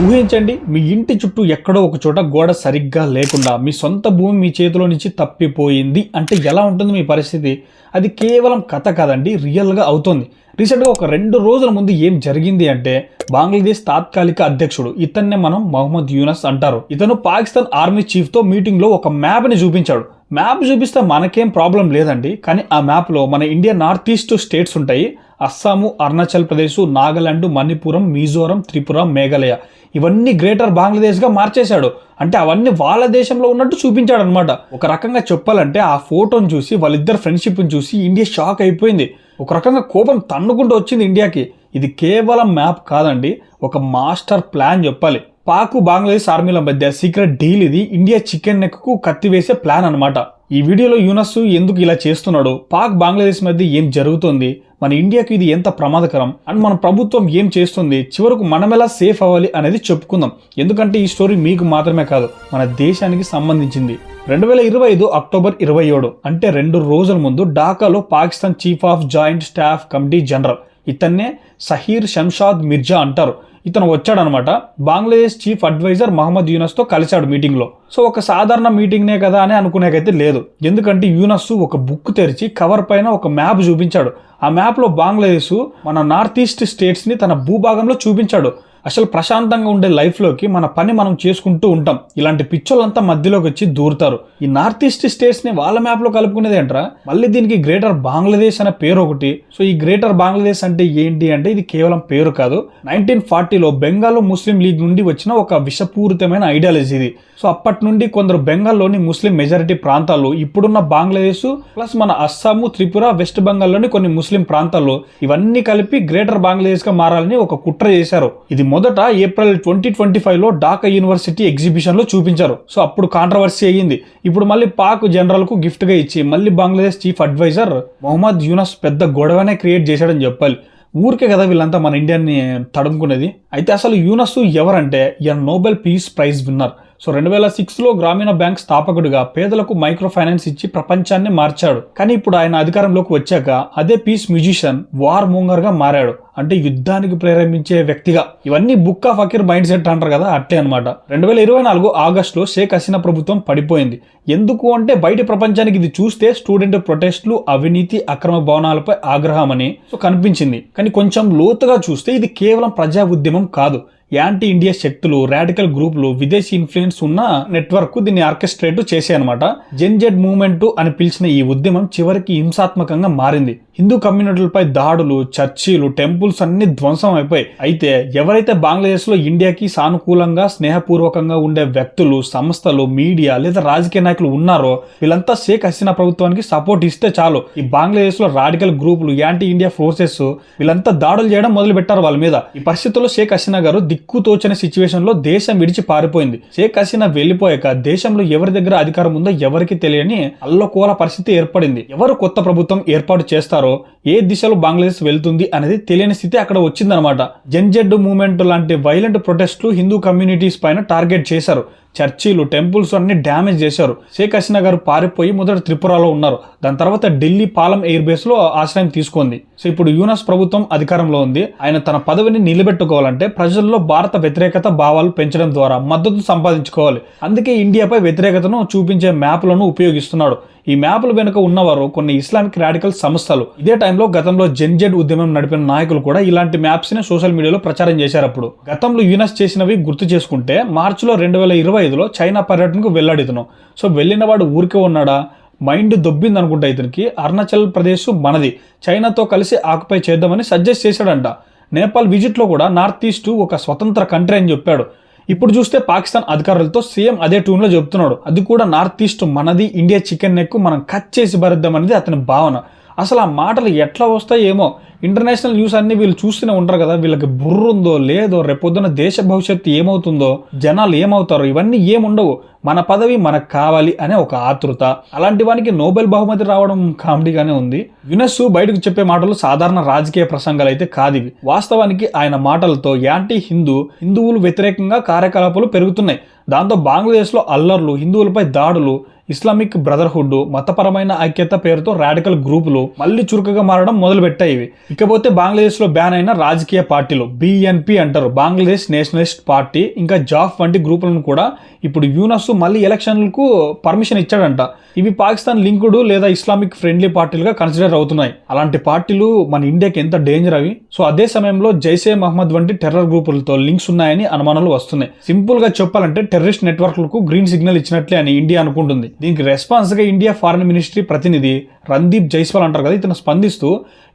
ఊహించండి మీ ఇంటి చుట్టూ ఎక్కడో ఒక చోట గోడ సరిగ్గా లేకుండా మీ సొంత భూమి మీ చేతిలో నుంచి తప్పిపోయింది అంటే ఎలా ఉంటుంది మీ పరిస్థితి? అది కేవలం కథ కాదండి రియల్గా అవుతుంది. రీసెంట్గా ఒక రెండు రోజుల ముందు ఏం జరిగింది అంటే బంగ్లాదేశ్ తాత్కాలిక అధ్యక్షుడు ఇతన్నే మనం మహమ్మద్ యూనస్ అంటారు. ఇతను పాకిస్తాన్ ఆర్మీ చీఫ్తో మీటింగ్లో ఒక మ్యాప్ని చూపించాడు. మ్యాప్ చూపిస్తే మనకేం ప్రాబ్లం లేదండి. కానీ ఆ మ్యాప్లో మన ఇండియా నార్త్ ఈస్ట్ స్టేట్స్ ఉంటాయి. అస్సాము అరుణాచల్ ప్రదేశ్ నాగాలాండ్ మణిపురం మిజోరం త్రిపుర మేఘాలయ. ఇవన్నీ గ్రేటర్ బంగ్లాదేశ్గా మార్చేశాడు. అంటే అవన్నీ వాళ్ళ దేశంలో ఉన్నట్టు చూపించాడు అనమాట ఒక రకంగా చెప్పాలంటే ఆ ఫోటోని చూసి వాళ్ళిద్దరు ఫ్రెండ్షిప్ని చూసి ఇండియా షాక్ అయిపోయింది. ఒక రకంగా కోపం తన్నుకుంటూ వచ్చింది ఇండియాకి ఇది కేవలం మ్యాప్ కాదండి. ఒక మాస్టర్ ప్లాన్ చెప్పాలి. పాక్ బంగ్లాదేశ్ ఆర్మీల మధ్య సీక్రెట్ డీల్ ఇది. ఇండియా చికెన్ నెక్కు కత్తి వేసే ప్లాన్ అనమాట ఈ వీడియోలో యూనస్ ఎందుకు ఇలా చేస్తున్నాడు? పాక్ బంగ్లాదేశ్ మధ్య ఏం జరుగుతుంది? మన ఇండియాకు ఇది ఎంత ప్రమాదకరం? అండ్ మన ప్రభుత్వం ఏం చేస్తుంది? చివరకు మనం ఎలా సేఫ్ అవ్వాలి అనేది చెప్పుకుందాం. ఎందుకంటే ఈ స్టోరీ మీకు మాత్రమే కాదు మన దేశానికి సంబంధించింది. రెండు వేల ఇరవై ఐదు అక్టోబర్ ఇరవై ఏడు అంటే రెండు రోజుల ముందు ఢాకాలో Pakistan chief of joint staff committee general ఇతన్నే Sahir Shamshad Mirza అంటారు. ఇతను వచ్చాడనమాట. బంగ్లాదేశ్ చీఫ్ అడ్వైజర్ మహమ్మద్ యూనస్తో కలిశాడు మీటింగ్లో. సో ఒక సాధారణ మీటింగ్నే కదా అని అనుకునేకైతే లేదు. ఎందుకంటే యూనస్ ఒక బుక్ తెరిచి కవర్ పైన ఒక మ్యాప్ చూపించాడు. ఆ మ్యాప్లో బంగ్లాదేశ్ మన నార్త్ ఈస్ట్ స్టేట్స్ని తన భూభాగంలో చూపించాడు. అసలు ప్రశాంతంగా ఉండే లైఫ్లోకి మన పని మనం చేసుకుంటూ ఉంటాం. ఇలాంటి పిచ్చోళ్ళంతా మధ్యలోకి వచ్చి దూరుతారు. ఈ నార్త్ ఈస్ట్ స్టేట్స్ని వాళ్ళ మ్యాప్లో కలుపుకునేది ఏంట్రా? మళ్ళీ దీనికి గ్రేటర్ బంగ్లాదేశ్ అనే పేరు ఒకటి. సో ఈ గ్రేటర్ బంగ్లాదేశ్ అంటే ఏంటి అంటే ఇది కేవలం పేరు కాదు. నైన్టీన్ ఫార్టీలో బెంగాల్ ముస్లిం లీగ్ నుండి వచ్చిన ఒక విషపూరితమైన ఐడియాలజీ ఇది. సో అప్పటి నుండి కొందరు బెంగాల్లోని ముస్లిం మెజారిటీ ప్రాంతాలు ఇప్పుడున్న బంగ్లాదేశ్ ప్లస్ మన అస్సాము త్రిపుర వెస్ట్ బెంగాల్లోని కొన్ని ముస్లిం ప్రాంతాల్లో ఇవన్నీ కలిపి గ్రేటర్ బంగ్లాదేశ్గా మారాలని ఒక కుట్ర చేశారు. ఇది మొదట ఏప్రిల్ ట్వంటీ ట్వంటీ ఫైవ్లో ఢాకా యూనివర్సిటీ ఎగ్జిబిషన్లో చూపించారు. సో అప్పుడు కాంట్రవర్సీ అయ్యింది. ఇప్పుడు మళ్ళీ పాక్ జనరల్కు ఇచ్చి మళ్ళీ బంగ్లాదేశ్ చీఫ్ అడ్వైజర్ మొహమ్మద్ యూనస్ పెద్ద గొడవనే క్రియేట్ చేశాడని చెప్పాలి. ఊరికే కదా వీళ్ళంతా మన ఇండియాని తడుముకునేది. అయితే అసలు యూనస్ ఎవరంటే ఈయన Nobel peace prize winner. So రెండు వేల సిక్స్లో గ్రామీణ బ్యాంక్ స్థాపకుడిగా పేదలకు మైక్రో ఫైనాన్స్ ఇచ్చి ప్రపంచాన్ని మార్చాడు. కానీ ఇప్పుడు ఆయన అధికారంలోకి వచ్చాక అదే పీస్ మ్యూజిషియన్ వార్ మోంగర్గా మారాడు. అంటే యుద్ధానికి ప్రేరేపించే వ్యక్తిగా. ఇవన్నీ బుక్ ఆఫ్ అకీర్ మైండ్ సెట్ అంటారు కదా అట్టే అనమాట రెండు వేల ఇరవై నాలుగు ఆగస్టులో షేక్ హసీనా ప్రభుత్వం పడిపోయింది. ఎందుకు అంటే బయట ప్రపంచానికి ఇది చూస్తే స్టూడెంట్ ప్రొటెస్ట్లు అవినీతి అక్రమ భవనాలపై ఆగ్రహమని సో కనిపించింది. కానీ కొంచెం లోతుగా చూస్తే ఇది కేవలం ప్రజా ఉద్యమం కాదు. యాంటీ ఇండియా శక్తులు రాడికల్ గ్రూపులు విదేశీ ఇన్ఫ్లుయెన్స్ ఉన్న నెట్వర్క్ దీన్ని ఆర్కెస్ట్రేట్ చేశాయన్నమాట. జెన్జెడ్ మూవ్మెంట్ అని పిలిచిన ఈ ఉద్యమం చివరికి హింసాత్మకంగా మారింది. హిందూ కమ్యూనిటీలపై దాడులు చర్చీలు టెంపుల్స్ అన్ని ధ్వంసం అయిపోయాయి. అయితే ఎవరైతే బంగ్లాదేశ్లో ఇండియాకి సానుకూలంగా స్నేహపూర్వకంగా ఉండే వ్యక్తులు సంస్థలు మీడియా లేదా రాజకీయ నాయకులు ఉన్నారో వీళ్ళంతా షేక్ హసీనా ప్రభుత్వానికి సపోర్ట్ ఇస్తే చాలు. ఈ బంగ్లాదేశ్లో రాడికల్ గ్రూపులు యాంటీ ఇండియా ఫోర్సెస్ వీళ్ళంతా దాడులు చేయడం మొదలు పెట్టారు వాళ్ళ మీద. ఈ పరిస్థితుల్లో షేక్ హసీనా గారు దిక్కుతోచని సిచ్యువేషన్లో దేశం విడిచి పారిపోయింది. షేక్ హసీనా వెళ్ళిపోయాక దేశంలో ఎవరి దగ్గర అధికారం ఉందో ఎవరికి తెలియని అల్లకోల పరిస్థితి ఏర్పడింది. ఎవరు కొత్త ప్రభుత్వం ఏర్పాటు చేస్తారో ఏ దిశలో బంగ్లాదేశ్ వెళ్తుంది అనేది తెలియని స్థితి అక్కడ వచ్చిందనమాట జెన్జెడ్ మూవ్మెంట్ లాంటి వైలెంట్ ప్రొటెస్ట్లు హిందూ కమ్యూనిటీస్ పైన టార్గెట్ చేశారు. చర్చీలు టెంపుల్స్ అన్ని డ్యామేజ్ చేశారు. షేక్ హసీనా గారు పారిపోయి మొదట త్రిపురలో ఉన్నారు. దాని తర్వాత ఢిల్లీ పాలం ఎయిర్ బేస్లో ఆశ్రయం తీసుకుంది. సో ఇప్పుడు యూనస్ ప్రభుత్వం అధికారంలో ఉంది. ఆయన తన పదవిని నిలబెట్టుకోవాలంటే ప్రజల్లో భారత వ్యతిరేకత భావాలు పెంచడం ద్వారా మద్దతు సంపాదించుకోవాలి. అందుకే ఇండియాపై వ్యతిరేకతను చూపించే మ్యాప్లను ఉపయోగిస్తున్నాడు. ఈ మ్యాప్ల వెనుక ఉన్నవారు కొన్ని ఇస్లామిక్ రాడికల్ సంస్థలు. ఇదే టైంలో గతంలో జెన్జెడ్ ఉద్యమం నడిపిన నాయకులు కూడా ఇలాంటి మ్యాప్స్ని సోషల్ మీడియాలో ప్రచారం చేశారు అప్పుడు. గతంలో యూనస్ చేసినవి గుర్తు చేసుకుంటే మార్చిలో రెండు వేల ఇరవై ఐదులో చైనా పర్యటనకు వెళ్ళాడు ఇతను సో వెళ్ళినవాడు ఊరికే ఉన్నాడా? మైండ్ దొబ్బింది అనుకుంటా ఇతనికి. అరుణాచల్ ప్రదేశ్ మనది. చైనాతో కలిసి ఆక్యుపై చేద్దామని సజెస్ట్ చేశాడంట. నేపాల్ విజిట్లో కూడా నార్త్ ఈస్ట్ ఒక స్వతంత్ర కంట్రీ అని చెప్పాడు. ఇప్పుడు చూస్తే పాకిస్తాన్ అధికారులతో సేమ్ అదే ట్యూన్లో చెప్తున్నాడు. అది కూడా నార్త్ ఈస్ట్ మనది ఇండియా చికెన్ నెక్ మనం కట్ చేసి భరిద్దాం అనేది అతని భావన. అసలు ఆ మాటలు ఎట్లా వస్తాయేమో ఇంటర్నేషనల్ న్యూస్ అన్ని వీళ్ళు చూస్తూనే ఉంటారు కదా వీళ్ళకి బుర్రుందో లేదో రేపొద్దున దేశ భవిష్యత్తు ఏమవుతుందో జనాలు ఏమవుతారో ఇవన్నీ ఏముండవు. మన పదవి మనకు కావాలి అనే ఒక ఆతృత. అలాంటి వానికి నోబెల్ బహుమతి రావడం కామెడీగానే ఉంది. యునెస్ బయటకు చెప్పే మాటలు సాధారణ రాజకీయ ప్రసంగాలు అయితే కాదు ఇవి. వాస్తవానికి ఆయన మాటలతో యాంటీ హిందూ హిందువులు వ్యతిరేకంగా కార్యకలాపాలు పెరుగుతున్నాయి. దాంతో బంగ్లాదేశ్లో అల్లర్లు హిందువులపై దాడులు ఇస్లామిక్ బ్రదర్హుడ్ మతపరమైన ఐక్యత పేరుతో రాడికల్ గ్రూపులు మళ్ళీ చురుకుగా మారడం మొదలుపెట్టాయి ఇవి. ఇకపోతే బంగ్లాదేశ్లో బ్యాన్ అయిన రాజకీయ పార్టీలు బిఎన్పి అంటారు. బంగ్లాదేశ్ నేషనలిస్ట్ పార్టీ ఇంకా జాఫ్ వంటి గ్రూపులను కూడా ఇప్పుడు యూనస్ మళ్ళీ ఎలక్షన్లకు పర్మిషన్ ఇచ్చాడంట. ఇవి పాకిస్తాన్ లింకుడు లేదా ఇస్లామిక్ ఫ్రెండ్లీ పార్టీలుగా కన్సిడర్ అవుతున్నాయి. అలాంటి పార్టీలు మన ఇండియాకి ఎంత డేంజర్ అవి. సో అదే సమయంలో జైసే మహమ్మద్ వంటి టెర్రర్ గ్రూపులతో లింక్స్ ఉన్నాయని అనుమానాలు వస్తున్నాయి. సింపుల్గా చెప్పాలంటే టెర్రరిస్ట్ నెట్వర్క్లకు గ్రీన్ సిగ్నల్ ఇచ్చినట్లే అని ఇండియా అనుకుంటుంది. దీనికి రెస్పాన్స్గా ఇండియా ఫారెన్ మినిస్ట్రీ ప్రతినిధి రందీప్ జైస్వాల్ అంటారు కదా ఇతను స్పందిస్తూ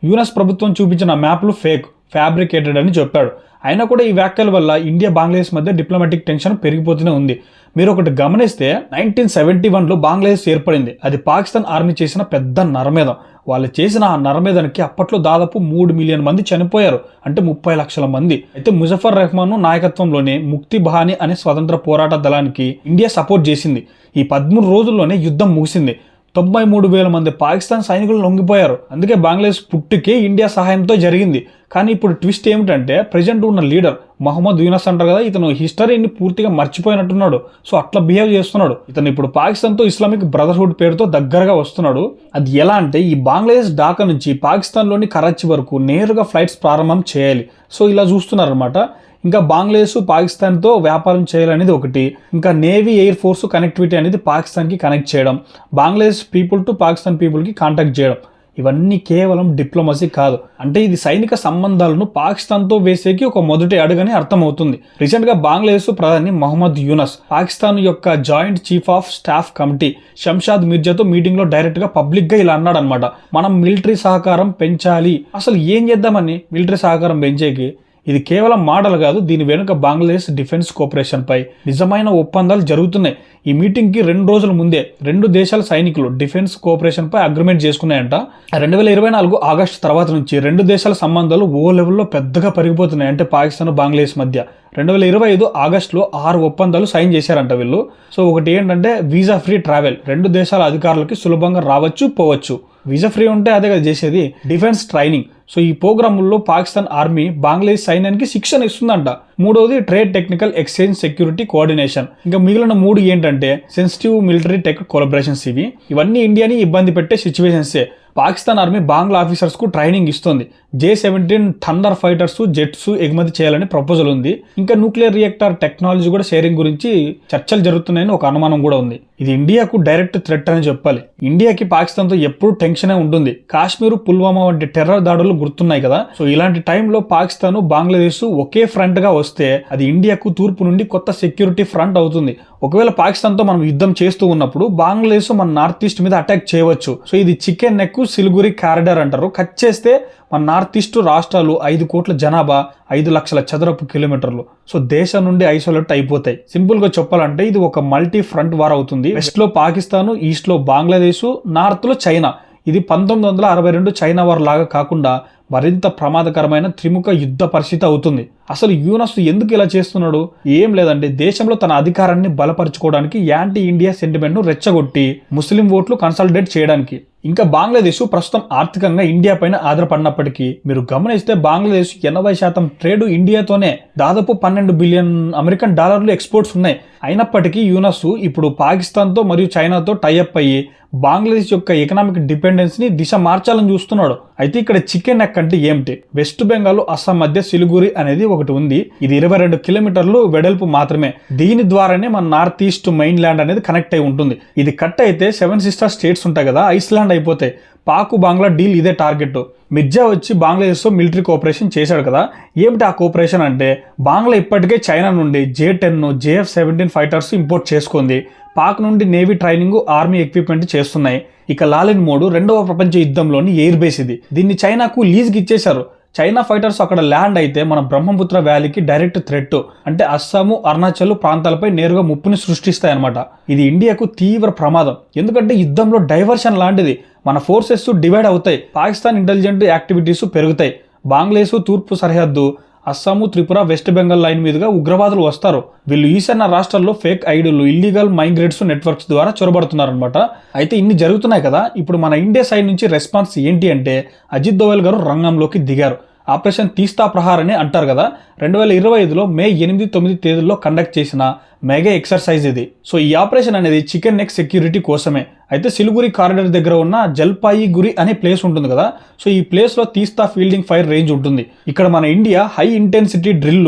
యూఎస్ ప్రభుత్వం చూపించిన మ్యాప్లు ఫేక్ ఫ్యాబ్రికేటెడ్ అని చెప్పాడు. అయినా కూడా ఈ వ్యాఖ్యల వల్ల ఇండియా బంగ్లాదేశ్ మధ్య డిప్లొమాటిక్ టెన్షన్ పెరిగిపోతూనే ఉంది. మీరు ఒకటి గమనిస్తే నైన్టీన్ సెవెంటీ వన్లో బంగ్లాదేశ్ ఏర్పడింది. అది పాకిస్తాన్ ఆర్మీ చేసిన పెద్ద నరమేధం. వాళ్ళు చేసిన ఆ నరమేధానికి అప్పట్లో దాదాపు మూడు మిలియన్ మంది చనిపోయారు. అంటే ముప్పై లక్షల మంది. అయితే ముజఫర్ రెహమాన్ నాయకత్వంలోనే ముక్తి బహాని అనే స్వతంత్ర పోరాట దళానికి ఇండియా సపోర్ట్ చేసింది. ఈ పదమూడు రోజుల్లోనే యుద్ధం ముగిసింది. తొంభై మూడు వేల మంది పాకిస్తాన్ సైనికులు లొంగిపోయారు. అందుకే బంగ్లాదేశ్ పుట్టుకే ఇండియా సహాయంతో జరిగింది. కానీ ఇప్పుడు ట్విస్ట్ ఏమిటంటే ప్రజెంట్ ఉన్న లీడర్ మహమ్మద్ యూనస్ అంటారు కదా ఇతను హిస్టరీని పూర్తిగా మర్చిపోయినట్టున్నాడు. సో అట్లా బిహేవ్ చేస్తున్నాడు. ఇతను ఇప్పుడు పాకిస్తాన్తో ఇస్లామిక్ బ్రదర్హుడ్ పేరుతో దగ్గరగా వస్తున్నాడు. అది ఎలా అంటే ఈ బంగ్లాదేశ్ ఢాకా నుంచి పాకిస్తాన్లోని కరాచీ వరకు నేరుగా ఫ్లైట్స్ ప్రారంభం చేయాలి. సో ఇలా చూస్తున్నారు అనమాట ఇంకా బంగ్లాదేశ్ పాకిస్తాన్తో వ్యాపారం చేయాలనేది ఒకటి. ఇంకా నేవీ ఎయిర్ ఫోర్స్ కనెక్టివిటీ అనేది పాకిస్తాన్కి కనెక్ట్ చేయడం. బంగ్లాదేశ్ పీపుల్ టు పాకిస్తాన్ పీపుల్కి కాంటాక్ట్ చేయడం. ఇవన్నీ కేవలం డిప్లొమసీ కాదు. అంటే ఇది సైనిక సంబంధాలను పాకిస్తాన్తో వేసేకి ఒక మొదటి అడుగని అర్థమవుతుంది. రీసెంట్గా బంగ్లాదేశ్ ప్రధాని మహమ్మద్ యూనస్ పాకిస్తాన్ యొక్క joint chief of staff committee Shamshad మిర్జాతో మీటింగ్లో డైరెక్ట్గా పబ్లిక్గా ఇలా అన్నాడనమాట మనం మిలిటరీ సహకారం పెంచాలి. అసలు ఏం చేద్దామని మిలిటరీ సహకారం పెంచేకి? ఇది కేవలం మాటలు కాదు దీని వెనుక బంగ్లాదేశ్ డిఫెన్స్ కోఆపరేషన్పై నిజమైన ఒప్పందాలు జరుగుతున్నాయి. ఈ మీటింగ్కి రెండు రోజుల ముందే రెండు దేశాల సైనికులు డిఫెన్స్ కోఆపరేషన్పై అగ్రిమెంట్ చేసుకున్నాయంట. రెండు వేల ఇరవై నాలుగు ఆగస్టు తర్వాత నుంచి రెండు దేశాల సంబంధాలు ఓ లెవెల్లో పెద్దగా పెరిగిపోతున్నాయి అంటే పాకిస్తాన్ బంగ్లాదేశ్ మధ్య. రెండు వేల ఇరవై ఐదు ఆగస్టులో ఆరు ఒప్పందాలు సైన్ చేశారంట వీళ్ళు. సో ఒకటి ఏంటంటే వీసా ఫ్రీ ట్రావెల్. రెండు దేశాల అధికారులకి సులభంగా రావచ్చు పోవచ్చు. వీసా ఫ్రీ ఉంటే అదే కదా చేసేది. Defence training. సో ఈ ప్రోగ్రాముల్లో పాకిస్తాన్ ఆర్మీ బంగ్లాదేశ్ సైన్యానికి శిక్షణ ఇస్తుందంట. మూడవది trade technical exchange security coordination. ఇంకా మిగిలిన మూడు ఏంటంటే సెన్సిటివ్ మిలిటరీ టెక్ కొలబరేషన్స్ ఇవి. ఇవన్నీ ఇండియాని ఇబ్బంది పెట్టే సిచ్యువేషన్సే. పాకిస్తాన్ ఆర్మీ బాంగ్లా ఆఫీసర్స్కు ట్రైనింగ్ ఇస్తుంది. J seventeen thunder fighters jets ఎగుమతి చేయాలని ప్రపోజల్ ఉంది. ఇంకా న్యూక్లియర్ రియాక్టర్ టెక్నాలజీ కూడా షేరింగ్ గురించి చర్చలు జరుగుతున్నాయని ఒక అనుమానం కూడా ఉంది. ఇది ఇండియాకు డైరెక్ట్ థ్రెట్ అని చెప్పాలి. ఇండియాకి పాకిస్తాన్తో ఎప్పుడు టెన్షనే ఉంటుంది. కాశ్మీర్ పుల్వామా వంటి టెర్రర్ దాడులు గుర్తున్నాయి కదా. సో ఇలాంటి టైంలో పాకిస్తాన్ బంగ్లాదేశ్ ఒకే ఫ్రంట్గా వస్తే అది ఇండియాకు తూర్పు నుండి కొత్త సెక్యూరిటీ ఫ్రంట్ అవుతుంది. ఒకవేళ పాకిస్తాన్తో మనం యుద్ధం చేస్తూ ఉన్నప్పుడు బంగ్లాదేశ్ మన నార్త్ ఈస్ట్ మీద అటాక్ చేయవచ్చు. సో ఇది చికెన్ నెక్ సిలిగురి కారిడార్ అంటారు. కట్ చేస్తే మన నార్త్ ఈస్ట్ రాష్ట్రాలు ఐదు కోట్ల జనాభా ఐదు లక్షల చదరపు కిలోమీటర్లు. సో దేశం నుండి ఐసోలేట్ అయిపోతాయి. సింపుల్గా చెప్పాలంటే ఇది ఒక మల్టీ ఫ్రంట్ వార్ అవుతుంది. వెస్ట్లో పాకిస్తాన్ ఈస్ట్లో బంగ్లాదేశ్ నార్త్లో చైనా. ఇది పంతొమ్మిది వందల అరవై రెండు చైనా వార్ లాగా కాకుండా మరింత ప్రమాదకరమైన త్రిముఖ యుద్ధ పరిస్థితి అవుతుంది. అసలు యూనస్ ఎందుకు ఇలా చేస్తున్నాడు? ఏం లేదండి. దేశంలో తన అధికారాన్ని బలపరుచుకోవడానికి యాంటీ ఇండియా సెంటిమెంట్ను రెచ్చగొట్టి ముస్లిం ఓట్లు కన్సల్టేట్ చేయడానికి. ఇంకా బంగ్లాదేశ్ ప్రస్తుతం ఆర్థికంగా ఇండియా పైన ఆధారపడినప్పటికీ మీరు గమనిస్తే బంగ్లాదేశ్ ఎనభై శాతం ట్రేడ్ ఇండియాతోనే దాదాపు పన్నెండు బిలియన్ అమెరికన్ డాలర్లు ఎక్స్పోర్ట్స్ ఉన్నాయి. అయినప్పటికీ యూనస్ ఇప్పుడు పాకిస్తాన్తో మరియు చైనాతో టైఅప్ అయ్యి బంగ్లాదేశ్ యొక్క ఎకనామిక్ డిపెండెన్స్ని దిశ మార్చాలని చూస్తున్నాడు. అయితే ఇక్కడ చికెన్ నెక్ అంటే ఏమిటి? వెస్ట్ బెంగాల్ అస్సాం మధ్య సిలిగురి అనేది ఒకటి ఉంది. ఇది ఇరవై రెండు కిలోమీటర్లు వెడల్పు మాత్రమే. దీని ద్వారానే మన నార్త్ ఈస్ట్ మెయిన్ ల్యాండ్ అనేది కనెక్ట్ అయి ఉంటుంది. ఇది కట్ అయితే సెవెన్ సిస్టర్ స్టేట్స్ ఉంటాయి కదా ఐస్లాండ్ అయిపోతాయి పాకు బంగ్లా డీల్ ఇదే టార్గెట్ మిర్జా వచ్చి బంగ్లాదేశ్తో మిలిటరీ కోఆపరేషన్ చేశాడు కదా. ఏమిటి ఆ కోఆపరేషన్ అంటే? బంగ్లా ఇప్పటికే చైనా నుండి J ten JF seventeen fighters import చేసుకుంది. పాక్ నుండి నేవీ ట్రైనింగ్ ఆర్మీ ఎక్విప్మెంట్ చేస్తున్నాయి. ఇక లాలిన్ మోడు రెండవ ప్రపంచ యుద్ధంలోని ఎయిర్ బేస్ ఇది. దీన్ని చైనాకు లీజ్కి ఇచ్చేశారు. చైనా ఫైటర్స్ అక్కడ ల్యాండ్ అయితే మన బ్రహ్మపుత్ర వ్యాలీకి డైరెక్ట్ థ్రెట్ అంటే అస్సాము అరుణాచల్ ప్రాంతాలపై నేరుగా ముప్పుని సృష్టిస్తాయి అనమాట ఇది ఇండియాకు తీవ్ర ప్రమాదం. ఎందుకంటే యుద్ధంలో డైవర్షన్ లాంటిది. మన ఫోర్సెస్ డివైడ్ అవుతాయి. పాకిస్తాన్ ఇంటెలిజెంట్ యాక్టివిటీస్ పెరుగుతాయి. బంగ్లాదేశ్ తూర్పు సరిహద్దు అస్సాము త్రిపుర వెస్ట్ బెంగాల్ లైన్ మీదుగా ఉగ్రవాదులు వస్తారు. వీళ్ళు ఈశాన్య రాష్ట్రాల్లో ఫేక్ ఐడిల్లు ఇల్లీగల్ మైగ్రేట్స్ నెట్వర్క్స్ ద్వారా చొరబడుతున్నారనమాట అయితే ఇన్ని జరుగుతున్నాయి కదా ఇప్పుడు మన ఇండియా సైడ్ నుంచి రెస్పాన్స్ ఏంటి అంటే అజిత్ దోవల్ గారు రంగంలోకి దిగారు. ఆపరేషన్ తీస్తా ప్రహార్ అని అంటారు కదా రెండు వేల ఇరవై ఐదులో మే ఎనిమిది తొమ్మిది తేదీల్లో కండక్ట్ చేసిన మెగా ఎక్సర్సైజ్ ఇది. సో ఈ ఆపరేషన్ అనేది చికెన్ నెక్ సెక్యూరిటీ కోసమే. అయితే సిలిగురి కారిడర్ దగ్గర ఉన్న జల్పాయి గురి అనే ప్లేస్ ఉంటుంది కదా. సో ఈ ప్లేస్లో తీస్తా ఫీల్డింగ్ ఫైర్ రేంజ్ ఉంటుంది. ఇక్కడ మన India high intensity drill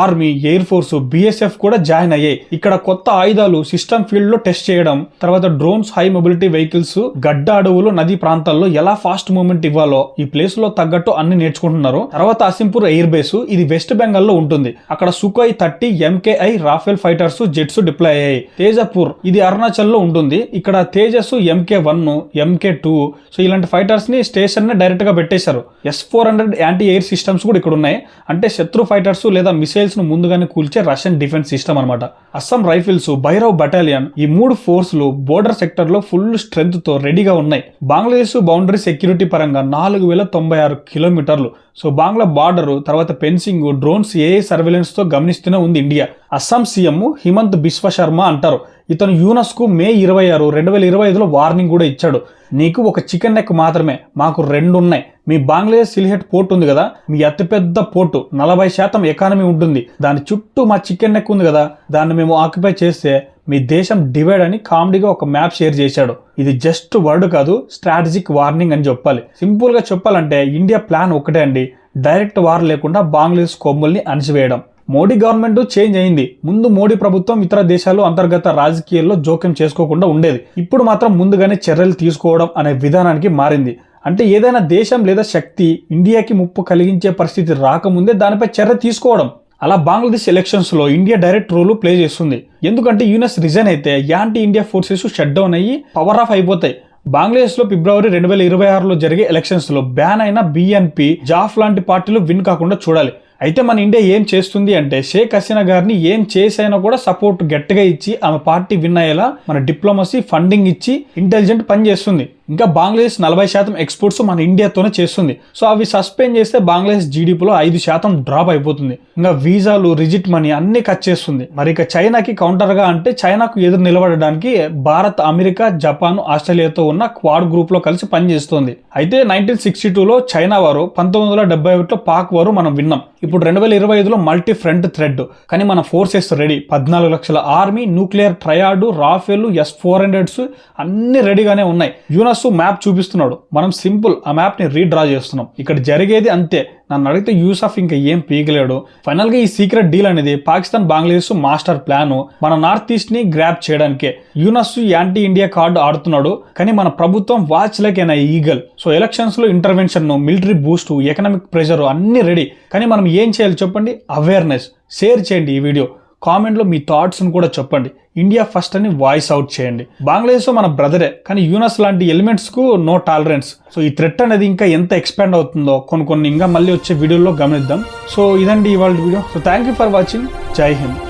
army air force BSF కూడా జాయిన్ అయ్యాయి. ఇక్కడ కొత్త ఆయుధాలు సిస్టమ్ ఫీల్డ్లో టెస్ట్ చేయడం తర్వాత డ్రోన్స్ హై మొబిలిటీ వెహికల్స్ గడ్డ అడవులు నదీ ప్రాంతాల్లో ఎలా ఫాస్ట్ మూవ్మెంట్ ఇవ్వాలో ఈ ప్లేస్లో తగ్గట్టు అన్ని నేర్చుకుంటున్నారు. తర్వాత అసింపూర్ ఎయిర్ బేస్ ఇది వెస్ట్ బెంగాల్లో ఉంటుంది. అక్కడ Sukhoi thirty MKI Rafale fighters jets deploy అయ్యాయి. తేజపూర్ ఇది అరుణాచల్లో ఉంటుంది. ఇక్కడ Tejas MK one MK two so ఇలాంటి ఫైటర్స్ని స్టేషన్ని డైరెక్ట్గా పెట్టేశారు. S four hundred anti air systems కూడా ఇక్కడ ఉన్నాయి. అంటే శత్రు ఫైటర్స్ లేదా మిసైల్స్ను ముందుగానే కూల్చే రష్యన్ డిఫెన్స్ సిస్టమ్ అనమాట అస్సాం రైఫిల్స్ భైరవ్ బటాలియన్ ఈ మూడు ఫోర్స్లు బోర్డర్ సెక్టర్లో ఫుల్ స్ట్రెంత్తో రెడీగా ఉన్నాయి. బంగ్లాదేశ్ బౌండరీ సెక్యూరిటీ పరంగా నాలుగు వేల తొంభై ఆరు కిలోమీటర్లు. సో బంగ్లా బార్డర్ తర్వాత పెన్సింగ్ డ్రోన్స్ ఏ సర్వేలెన్స్తో గమనిస్తూనే ఉంది ఇండియా అస్సాం సీఎం హిమంత్ బిశ్వ శర్మ అంటారు. ఇతను యూనస్కు మే ఇరవై ఆరు రెండు వేల ఇరవై ఐదులో వార్నింగ్ కూడా ఇచ్చాడు. నీకు ఒక చికెన్ నెక్ మాత్రమే మాకు రెండు ఉన్నాయి మీ బంగ్లాదేశ్ సిలిహెట్ పోర్ట్ ఉంది కదా మీ అతిపెద్ద పోర్టు నలభై శాతం ఎకానమీ ఉంటుంది. దాని చుట్టూ మా చికెన్ నెక్ ఉంది కదా దాన్ని మేము ఆక్యుపై చేస్తే మీ దేశం డివైడ్ అని కామెడీగా ఒక మ్యాప్ షేర్ చేశాడు. ఇది జస్ట్ వర్డ్ కాదు స్ట్రాటజిక్ వార్నింగ్ అని చెప్పాలి. సింపుల్గా చెప్పాలంటే ఇండియా ప్లాన్ ఒకటే అండి. డైరెక్ట్ వార్ లేకుండా బంగ్లాదేశ్ కొమ్ముల్ని అణిచివేయడం. మోడీ గవర్నమెంట్ చేంజ్ అయింది. ముందు మోడీ ప్రభుత్వం ఇతర దేశాలు అంతర్గత రాజకీయాల్లో జోక్యం చేసుకోకుండా ఉండేది. ఇప్పుడు మాత్రం ముందుగానే చర్యలు తీసుకోవడం అనే విధానానికి మారింది. అంటే ఏదైనా దేశం లేదా శక్తి ఇండియాకి ముప్పు కలిగించే పరిస్థితి రాకముందే దానిపై చర్య తీసుకోవడం. అలా బంగ్లాదేశ్ ఎలక్షన్స్లో ఇండియా డైరెక్ట్ రోల్ ప్లే చేస్తుంది. ఎందుకంటే యూఎస్ రిజైన్ అయితే anti India forces shut down అయ్యి పవర్ ఆఫ్ అయిపోతాయి. బంగ్లాదేశ్లో ఫిబ్రవరి రెండు వేల ఇరవై ఆరులో జరిగే ఎలక్షన్స్లో బ్యాన్ అయిన బిఎన్పి జాఫ్ లాంటి పార్టీలు విన్ కాకుండా చూడాలి. అయితే మన ఇండియా ఏం చేస్తుంది అంటే షేక్ హసీనా గారిని ఏం చేసైనా కూడా సపోర్ట్ గట్టిగా ఇచ్చి ఆమె పార్టీ విన్ అయ్యేలా మన డిప్లొమసీ ఫండింగ్ ఇచ్చి ఇంటెలిజెంట్ పని చేస్తుంది. ఇంకా బంగ్లాదేశ్ నలభై శాతం ఎక్స్పోర్ట్స్ మన ఇండియాతోనే చేస్తుంది. సో అవి సస్పెండ్ చేస్తే బంగ్లాదేశ్ జీడిపిలో ఐదు శాతం డ్రాప్ అయిపోతుంది. ఇంకా వీసాలు రిజిట్ మనీ అన్ని కట్ చేస్తుంది. మరి ఇక చైనాకి కౌంటర్గా అంటే చైనాకు ఎదురు నిలబడడానికి భారత్ అమెరికా జపాన్ ఆస్ట్రేలియాతో ఉన్న క్వాడ్ గ్రూప్లో కలిసి పనిచేస్తోంది అయితే నైన్టీన్ సిక్స్టీ టూలో చైనా వారు పంతొమ్మిది వందల డెబ్బై ఒకటిలో పాక్ వారు మనం విన్నాం. ఇప్పుడు రెండు వేల ఇరవై ఐదులో మల్టీ ఫ్రంట్ థ్రెడ్ కానీ మన ఫోర్సెస్ రెడీ పద్నాలుగు లక్షల army nuclear triad Rafale S four hundreds అన్ని రెడీగానే ఉన్నాయి. యూనస్ మ్యాప్ చూపిస్తున్నాడు. మనం సింపుల్ ఆ మ్యాప్ని రీడ్రా చేస్తున్నాం. ఇక్కడ జరిగేది అంతే. నన్ను అడిగితే యూసఫ్ ఇంకా ఏం పీగలేడు. ఫైనల్గా ఈ సీక్రెట్ డీల్ అనేది పాకిస్తాన్ బంగ్లాదేశ్ మాస్టర్ ప్లాన్. మన నార్త్ ఈస్ట్ని గ్రాప్ చేయడానికే. యూనస్ యాంటీ ఇండియా కార్డు ఆడుతున్నాడు. కానీ మన ప్రభుత్వం వాచ్ లైక్ ఈగల్. సో ఎలక్షన్స్లో intervention military boost economic pressure అన్ని రెడీ కానీ మనం ఏం చేయాలి చెప్పండి? అవేర్నెస్ షేర్ చేయండి ఈ వీడియో కామెంట్లో మీ థాట్స్ని కూడా చెప్పండి. ఇండియా ఫస్ట్ అని వాయిస్ అవుట్ చేయండి. బంగ్లాదేశ్లో మన బ్రదరే కానీ యూనస్ లాంటి ఎలిమెంట్స్కు నో టాలరెన్స్. సో ఈ థ్రెట్ అనేది ఇంకా ఎంత ఎక్స్పాండ్ అవుతుందో కొన్ని కొన్ని ఇంకా మళ్ళీ వచ్చే వీడియోలో గమనిద్దాం. సో ఇదండి ఇవాళ video. So thank you for watching Jai Hind.